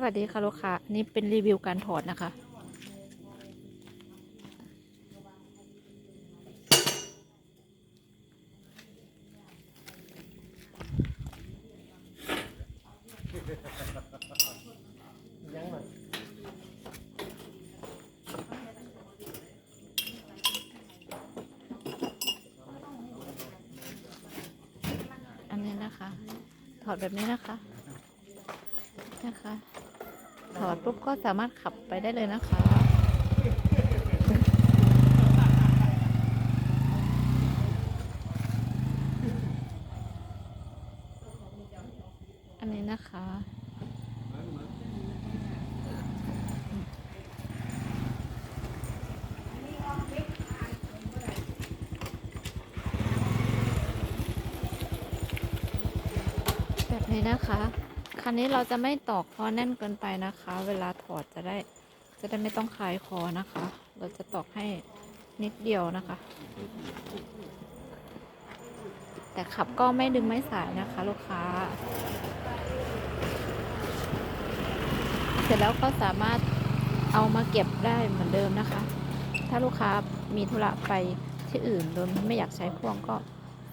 สวัสดีค่ะลูกค้านี่เป็นรีวิวการถอดนะคะ อันนี้นะคะ ถอดแบบนี้นะคะนะคะ อดปุ๊บก็สามารถขับไปได้เลยนะคะอันนี้นะคะแบบนี้นะคะ คันนี้เราจะไม่ตอกคอแน่นเกินไปนะคะ เวลาถอดจะได้จะได้ไม่ต้องคลายคอนะคะ เราจะตอกให้นิดเดียวนะคะ แต่ขับก็ไม่ดึงไม่สายนะคะ ลูกค้า เสร็จแล้วก็สามารถเอามาเก็บได้เหมือนเดิมนะคะ ถ้าลูกค้ามีธุระไปที่อื่นโดยไม่อยากใช้พ่วงก็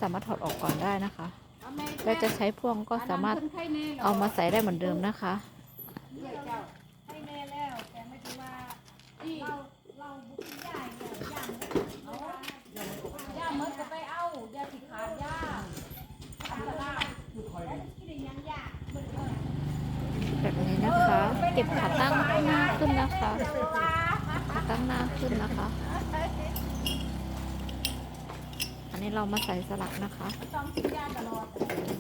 สามารถถอดออกก่อนได้นะคะ แล้วจะใช้พ่วงก็สามารถเอามาใส่ได้เหมือนเดิมนะคะให้แน่แล้วแต่ไม่ถือว่าเราเราบุกย่าย่าย่าเมื่อก็ไปเอาย่าสิขาดย่าทำตลาดกินยังย่าแบบนี้นะคะ เก็บขาตั้งหน้าขึ้นนะคะ ขาตั้งหน้าขึ้นนะคะ อั นี้เรามาใส่สลักนะคะ ต้องกินย่าตลอด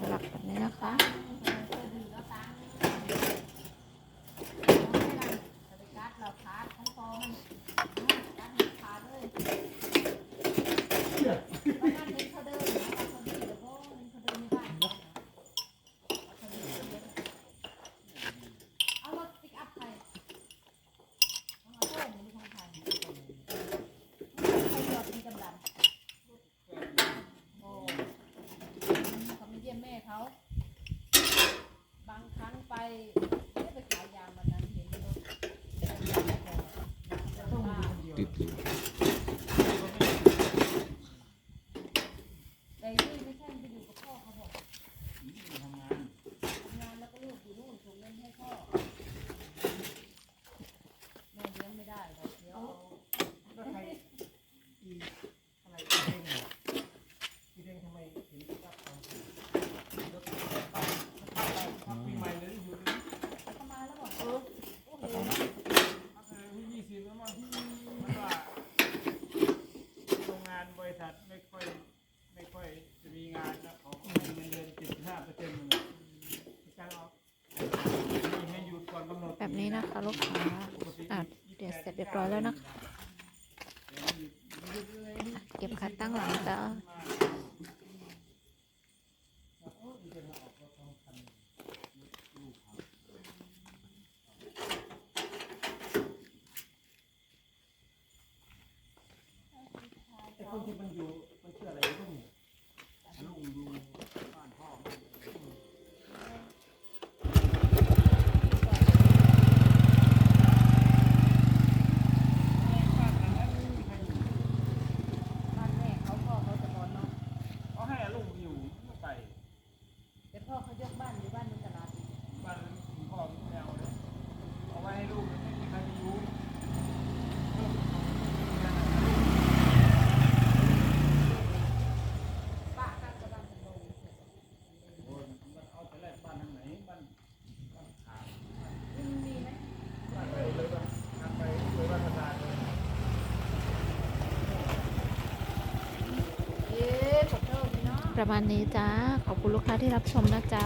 สลักแบบนี้นะคะ เราขาดของคอมันกัดมันขาดเลยวันนั้นเห็นเขาเดินนะเขาดีเดี๋ยวพ่อเห็นเขาเดินไม่ได้เอารถปิกอัพไปของอาโต้หรือของใครใครจอดมีกำลัง โอ้เขาไม่เยี่ยมแม่เขา บางครั้งไปเอ๊ะไปขายยางวันนั้นเห็นรถจักรยานยนต์ต้องมา ติดอยู่ แต่ที่ไม่ใช่ไปอยู่กับพ่อเขาบอกทำงานทำงานแล้วก็ลูกอยู่นู่นส่งเงินให้พ่อแม่เลี้ยงไม่ได้หรอกเดี๋ยวเอา แล้วใครอีอะไรอีเด้งเนี่ยอีเด้งทำไมถึงตัดเอารถไปไปปีใหม่เลยอยู่นี่ เข้ามาแล้วบอก เออ โอ้โห พักเลยที่ยี่สิบแล้วมั้งที่มันว่าโรงงานบริษัทไม่ค่อยไม่ค่อยจะมีงานแล้วเขาก็ให้เงินเดือนเจ็ดห้าเปอร์เซ็นต์เลยจ้างเอาให้หยุดก่อนกำห นี้นะคะลูกค้าอะเดี๋ยวเสร็จเรียบร้อยแล้วนะคะเก็บคัดตั้งหลังจ้า ไอ้คนที่มันอยู่มันชื่ออะไรก็มีลุงลุงบ้านพ่อบ้านหลังนั้นไม่มีใครอยู่ บ้านแม่เขาพ่อเขาจะบอลเนาะ เขาให้ลุงอยู่ไม่ไป แต่พ่อเขายกบ้านอยู่บ้านในตลาด บ้านคุณพ่อคุณแมวเลยเอาไว้ให้ลูกไม่มีใครอยู่ ป้าก็จะบ้านจะลง โอ้ยมันเอาแต่แรกบ้านทางไหนบ้านบ้านขา มันมีไหม บ้านไปเลยบ้านทางไปเลยบ้านประธานเลย เอ๊ะขอโทษพี่เนาะ ประมาณนี้จ้า ขอบคุณลูกค้าที่รับชมนะจ๊ะ